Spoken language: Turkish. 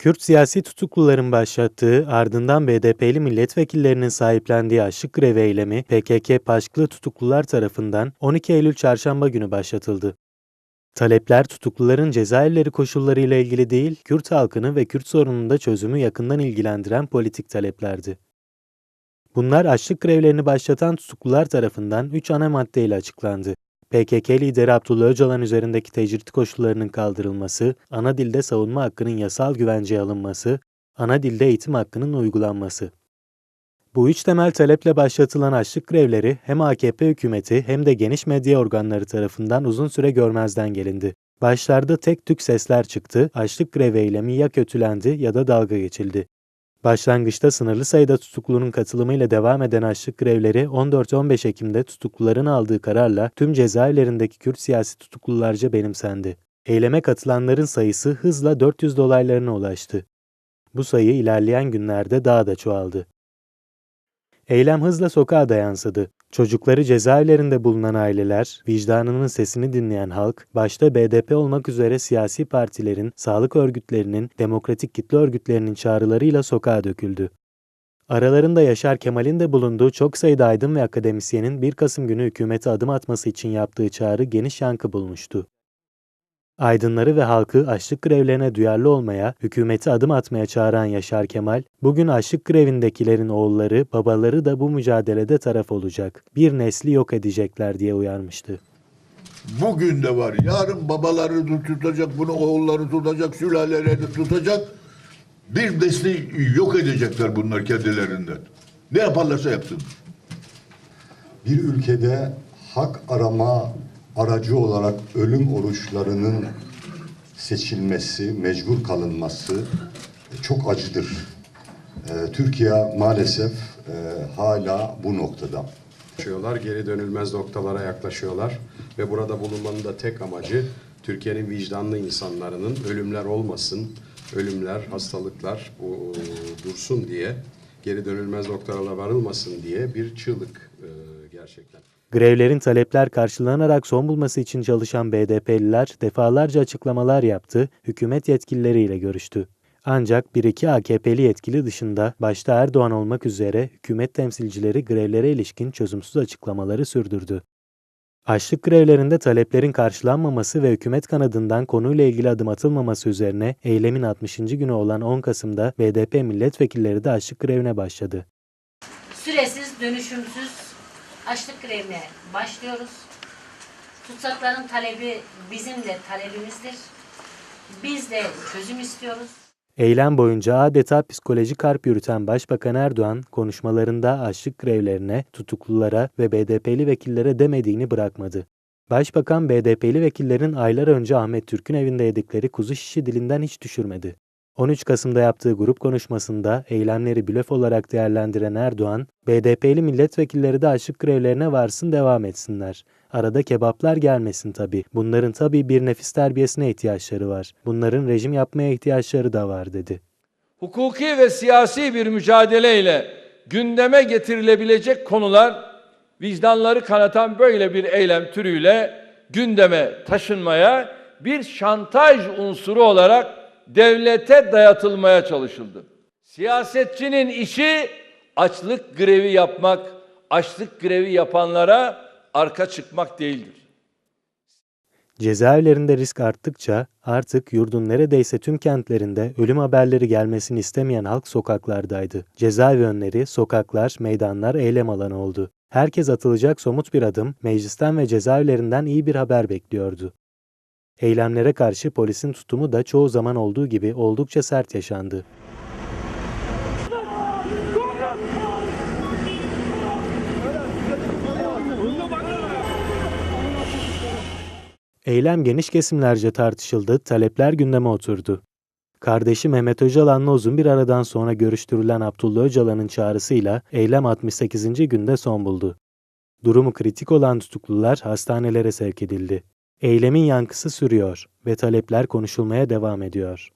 Kürt siyasi tutukluların başlattığı, ardından BDP'li milletvekillerinin sahiplendiği açlık grevi eylemi PKK Paşklı tutuklular tarafından 12 Eylül çarşamba günü başlatıldı. Talepler tutukluların cezaevleri koşullarıyla ilgili değil, Kürt halkını ve Kürt sorununda çözümü yakından ilgilendiren politik taleplerdi. Bunlar açlık grevlerini başlatan tutuklular tarafından 3 ana maddeyle açıklandı. PKK lideri Abdullah Öcalan üzerindeki tecrit koşullarının kaldırılması, ana dilde savunma hakkının yasal güvenceye alınması, ana dilde eğitim hakkının uygulanması. Bu üç temel taleple başlatılan açlık grevleri hem AKP hükümeti hem de geniş medya organları tarafından uzun süre görmezden gelindi. Başlarda tek tük sesler çıktı, açlık grevi eylemi ya kötülendi ya da dalga geçildi. Başlangıçta sınırlı sayıda tutuklunun katılımıyla devam eden açlık grevleri 14-15 Ekim'de tutukluların aldığı kararla tüm cezaevlerindeki Kürt siyasi tutuklularca benimsendi. Eyleme katılanların sayısı hızla 400 dolaylarına ulaştı. Bu sayı ilerleyen günlerde daha da çoğaldı. Eylem hızla sokağa da yansıdı. Çocukları cezaevlerinde bulunan aileler, vicdanının sesini dinleyen halk, başta BDP olmak üzere siyasi partilerin, sağlık örgütlerinin, demokratik kitle örgütlerinin çağrılarıyla sokağa döküldü. Aralarında Yaşar Kemal'in de bulunduğu çok sayıda aydın ve akademisyenin 1 Kasım günü hükümete adım atması için yaptığı çağrı geniş yankı bulmuştu. Aydınları ve halkı açlık grevlerine duyarlı olmaya, hükümeti adım atmaya çağıran Yaşar Kemal, bugün açlık grevindekilerin oğulları, babaları da bu mücadelede taraf olacak. Bir nesli yok edecekler diye uyarmıştı. Bugün de var. Yarın babaları tutacak, bunu oğulları tutacak, sülaleleri tutacak. Bir nesli yok edecekler bunlar kendilerinden. Ne yaparlarsa yapsın. bir ülkede hak arama aracı olarak ölüm oruçlarının seçilmesi, mecbur kalınması çok acıdır. Ee, Türkiye maalesef e, hala bu noktada. geri dönülmez noktalara yaklaşıyorlar ve burada bulunmanın da tek amacı Türkiye'nin vicdanlı insanlarının ölümler olmasın, ölümler, hastalıklar dursun diye, geri dönülmez noktalara varılmasın diye bir çığlık e, gerçekten. Grevlerin talepler karşılanarak son bulması için çalışan BDP'liler defalarca açıklamalar yaptı, hükümet yetkilileriyle görüştü. Ancak bir iki AKP'li yetkili dışında başta Erdoğan olmak üzere hükümet temsilcileri grevlere ilişkin çözümsüz açıklamaları sürdürdü. Açlık grevlerinde taleplerin karşılanmaması ve hükümet kanadından konuyla ilgili adım atılmaması üzerine eylemin 60. günü olan 10 Kasım'da BDP milletvekilleri de açlık grevine başladı. süresiz, dönüşümsüz açlık grevine başlıyoruz. Tutsakların talebi bizim de talebimizdir. Biz de çözüm istiyoruz. Eylem boyunca adeta psikolojik harp yürüten Başbakan Erdoğan konuşmalarında açlık grevlerine, tutuklulara ve BDP'li vekillere demediğini bırakmadı. Başbakan BDP'li vekillerin aylar önce Ahmet Türk'ün evinde yedikleri kuzu şişi dilinden hiç düşürmedi. 13 Kasım'da yaptığı grup konuşmasında eylemleri blöf olarak değerlendiren Erdoğan, BDP'li milletvekilleri de açlık grevlerine varsın devam etsinler. Arada kebaplar gelmesin tabii. Bunların tabii bir nefis terbiyesine ihtiyaçları var. Bunların rejim yapmaya ihtiyaçları da var dedi. hukuki ve siyasi bir mücadeleyle gündeme getirilebilecek konular vicdanları kanatan böyle bir eylem türüyle gündeme taşınmaya bir şantaj unsuru olarak devlete dayatılmaya çalışıldı. Siyasetçinin işi açlık grevi yapmak, açlık grevi yapanlara arka çıkmak değildir. Cezaevlerinde risk arttıkça artık yurdun neredeyse tüm kentlerinde ölüm haberleri gelmesini istemeyen halk sokaklardaydı. Cezaevi önleri, sokaklar, meydanlar eylem alanı oldu. Herkes atılacak somut bir adım, meclisten ve cezaevlerinden iyi bir haber bekliyordu. Eylemlere karşı polisin tutumu da çoğu zaman olduğu gibi oldukça sert yaşandı. Eylem geniş kesimlerce tartışıldı, talepler gündeme oturdu. Kardeşi Mehmet Öcalan'la uzun bir aradan sonra görüştürülen Abdullah Öcalan'ın çağrısıyla eylem 68. günde son buldu. Durumu kritik olan tutuklular hastanelere sevk edildi. Eylemin yankısı sürüyor ve talepler konuşulmaya devam ediyor.